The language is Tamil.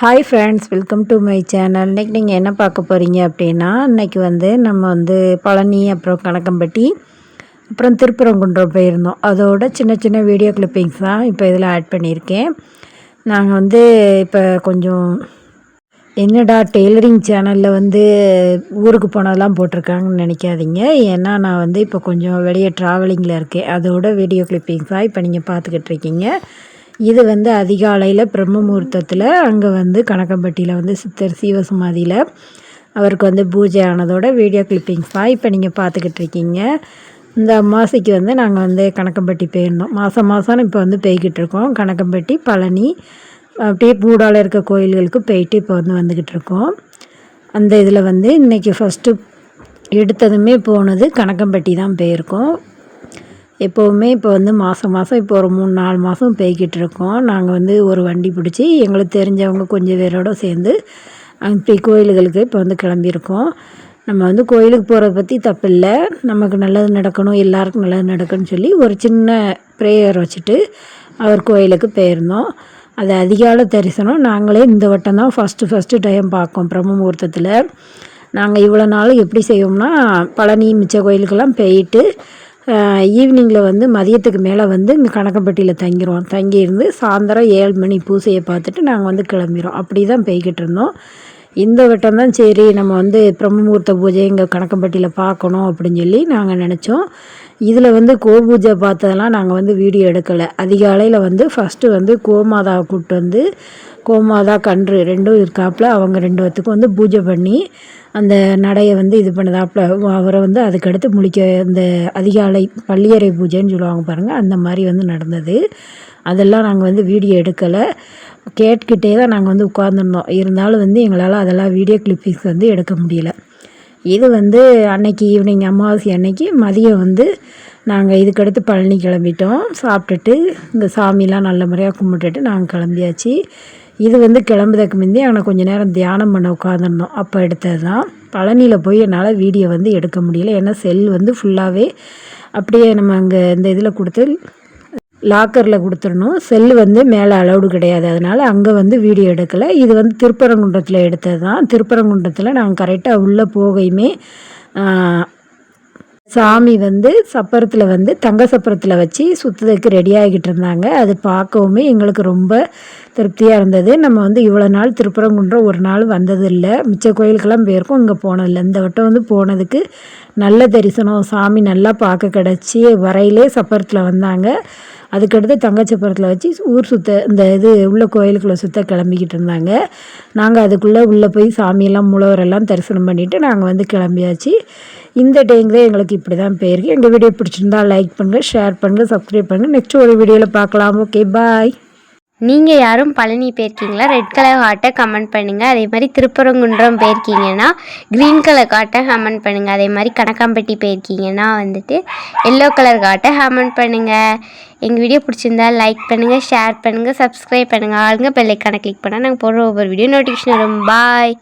Hi friends welcome to my channel இன்றைக்கி நீங்கள் என்ன பார்க்க போகிறீங்க அப்படின்னா இன்றைக்கி வந்து நம்ம வந்து பழனி அப்புறம் கணக்கம்பட்டி அப்புறம் திருப்பரங்குன்றம் போயிருந்தோம். அதோட சின்ன சின்ன வீடியோ கிளிப்பிங்ஸ் தான் இப்போ இதில் ஆட் பண்ணியிருக்கேன். நாங்கள் வந்து இப்போ கொஞ்சம் என்னடா டெய்லரிங் சேனலில் வந்து ஊருக்கு போனதெல்லாம் போட்டிருக்காங்கன்னு நினைக்காதீங்க. ஏன்னா நான் வந்து இப்போ கொஞ்சம் வெளியே ட்ராவலிங்கில் இருக்கேன். அதோட வீடியோ கிளிப்பிங்ஸாக இப்போ நீங்கள் பார்த்துக்கிட்டு இருக்கீங்க. இது வந்து அதிகாலையில் பிரம்ம முகூர்த்தத்தில் அங்கே வந்து கணக்கம்பட்டியில் வந்து சித்தர் சீவசமாதியில் அவருக்கு வந்து பூஜை ஆனதோட வீடியோ கிளிப்பிங்ஸ் தான் இப்போ நீங்கள் பார்த்துக்கிட்டு இருக்கீங்க. இந்த அமாவாசைக்கு வந்து நாங்கள் வந்து கணக்கம்பட்டி போயிருந்தோம். மாதம் மாதம் இப்போ வந்து போய்கிட்டு இருக்கோம். கணக்கம்பட்டி பழனி அப்படியே பூடாவில் இருக்க கோயில்களுக்கு போயிட்டு இப்போ வந்து வந்துக்கிட்டு இருக்கோம். அந்த இதில் வந்து இன்றைக்கி ஃபஸ்ட்டு எடுத்ததுமே போனது கணக்கம்பட்டி தான் போயிருக்கோம். எப்போவுமே இப்போ வந்து மாதம் மாதம் இப்போ ஒரு மூணு நாலு மாதம் போய்கிட்டு இருக்கோம் நாங்கள் வந்து ஒரு வண்டி பிடிச்சி எங்களுக்கு தெரிஞ்சவங்க கொஞ்சம் பேரோடு சேர்ந்து அப்படி கோயில்களுக்கு இப்போ வந்து கிளம்பியிருக்கோம். நம்ம வந்து கோயிலுக்கு போகிறத பற்றி தப்பில்லை. நமக்கு நல்லது நடக்கணும் எல்லாருக்கும் நல்லது நடக்கணும்னு சொல்லி ஒரு சின்ன ப்ரேயர் வச்சுட்டு அவர் கோயிலுக்கு போயிருந்தோம். அது அதிகால தரிசனம். நாங்களே இந்த வட்டம் தான் ஃபஸ்ட்டு ஃபஸ்ட்டு டைம் பார்க்கோம் பிரம்ம முகூர்த்தத்தில். நாங்கள் இவ்வளோ நாள் எப்படி செய்வோம்னா பழனி மிச்ச கோயிலுக்கெல்லாம் போயிட்டு ஈவினிங்கில் வந்து மதியத்துக்கு மேலே வந்து இங்கே கணக்கம்பட்டியில் தங்கிடுவோம் தங்கியிருந்து சாயந்தரம் ஏழு மணி பூசையை பார்த்துட்டு நாங்கள் வந்து கிளம்பிடுவோம் அப்படி தான் போய்கிட்டு இருந்தோம். இந்த வட்டம் தான் சரி நம்ம வந்து பிரம்மமூர்த்த பூஜை இங்கே கணக்கம்பட்டியில் பார்க்கணும் அப்படின்னு சொல்லி நாங்கள் நினச்சோம். இதில் வந்து கோபூஜை பார்த்ததெல்லாம் நாங்கள் வந்து வீடியோ எடுக்கலை. அதிகாலையில் வந்து ஃபஸ்ட்டு வந்து கோமாதாவை கூப்பிட்டு வந்து கோமாதா கன்று ரெண்டும் இருக்காப்புல. அவங்க ரெண்டு பேத்துக்கும் வந்து பூஜை பண்ணி அந்த நடையை வந்து இது பண்ணதாப்புல. அவரை வந்து அதுக்கடுத்து முழிக்க இந்த அதிகாலை பள்ளியறை பூஜைன்னு சொல்லுவாங்க பாருங்கள் அந்த மாதிரி வந்து நடந்தது. அதெல்லாம் நாங்கள் வந்து வீடியோ எடுக்கலை. கேட்டுக்கிட்டே தான் நாங்கள் வந்து உட்காந்துருந்தோம் இருந்தாலும் வந்து எங்களால் அதெல்லாம் வீடியோ கிளிப்பிங்ஸ் வந்து எடுக்க முடியல. இது வந்து அன்னைக்கு ஈவினிங் அமாவாசை அன்னைக்கு மதியம் வந்து நாங்கள் இதுக்கடுத்து பழனி கிளம்பிட்டோம். சாப்பிட்டுட்டு இந்த சாமிலாம் நல்ல முறையாக கும்பிட்டுட்டு நாங்கள் கிளம்பியாச்சு. இது வந்து கிளம்புறதுக்கு முந்தைய ஆனால் கொஞ்சம் நேரம் தியானம் பண்ண உட்காந்துருந்தோம் அப்போ எடுத்தது தான் பழனியில் போய் என்னால் வீடியோ வந்து எடுக்க முடியல. ஏன்னா செல் வந்து ஃபுல்லாகவே அப்படியே நம்ம அங்கே இந்த இதில் கொடுத்து லாக்கரில் கொடுத்துடணும். செல்லு வந்து மேலே அலௌடு கிடையாது. அதனால் அங்கே வந்து வீடியோ எடுக்கலை. இது வந்து திருப்பரங்குன்றத்தில் எடுத்தது தான் திருப்பரங்குன்றத்தில் நாங்கள் கரெக்டாக உள்ளே போகையுமே சாமி வந்து சப்பரத்தில் வந்து தங்க சப்பரத்தில் வச்சு சுற்றுறதுக்கு ரெடி ஆகிக்கிட்டு இருந்தாங்க. அது பார்க்கவுமே எங்களுக்கு ரொம்ப திருப்தியாக இருந்தது. நம்ம வந்து இவ்வளோ நாள் திருப்பரங்குன்றம் ஒரு நாள் வந்ததில்லை. மிச்ச கோயிலுக்கெல்லாம் போயிருக்கோம். இங்கே போனதில்லை. இந்த வட்டம் வந்து போனதுக்கு நல்ல தரிசனம். சாமி நல்லா பார்க்க கிடச்சி வரையிலே சப்பரத்தில் வந்தாங்க. அதுக்கடுத்து தங்கச்சப்பரத்தில் வச்சு ஊர் சுற்ற இந்த இது உள்ள கோயிலுக்குள்ளே சுற்ற கிளம்பிக்கிட்டு இருந்தாங்க. நாங்கள் அதுக்குள்ளே உள்ளே போய் சாமியெல்லாம் முழவரெல்லாம் தரிசனம் பண்ணிவிட்டு நாங்கள் வந்து கிளம்பியாச்சு. இந்த டைம் தான் எங்களுக்கு இப்படி தான் போயிருக்கு. எங்கள் வீடியோ பிடிச்சிருந்தா லைக் பண்ணுங்கள் ஷேர் பண்ணுங்கள் சப்ஸ்கிரைப் பண்ணுங்கள் நெக்ஸ்ட் ஒரு வீடியோவில் பார்க்கலாம் ஓகே பாய் நீங்கள் யாரும் பழனி போயிருக்கீங்களா? ரெட் கலர் ஹார்ட்டை கமெண்ட் பண்ணுங்கள் அதே மாதிரி திருப்பரங்குன்றம் போயிருக்கீங்கன்னா க்ரீன் கலர் காட்டை கமெண்ட் பண்ணுங்கள் அதே மாதிரி கணக்காம்பட்டி போயிருக்கீங்கன்னா வந்துட்டு எல்லோ கலர் காட்டை கமெண்ட் பண்ணுங்கள் எங்கள் வீடியோ பிடிச்சிருந்தா லைக் பண்ணுங்கள் ஷேர் பண்ணுங்கள் சப்ஸ்கிரைப் பண்ணுங்கள் ஆளுங்க பெல்லைக்கான கிளிக் பண்ணால் நாங்கள் போடுற ஒவ்வொரு வீடியோ நோட்டிஃபிகேஷன் வரும். பாய்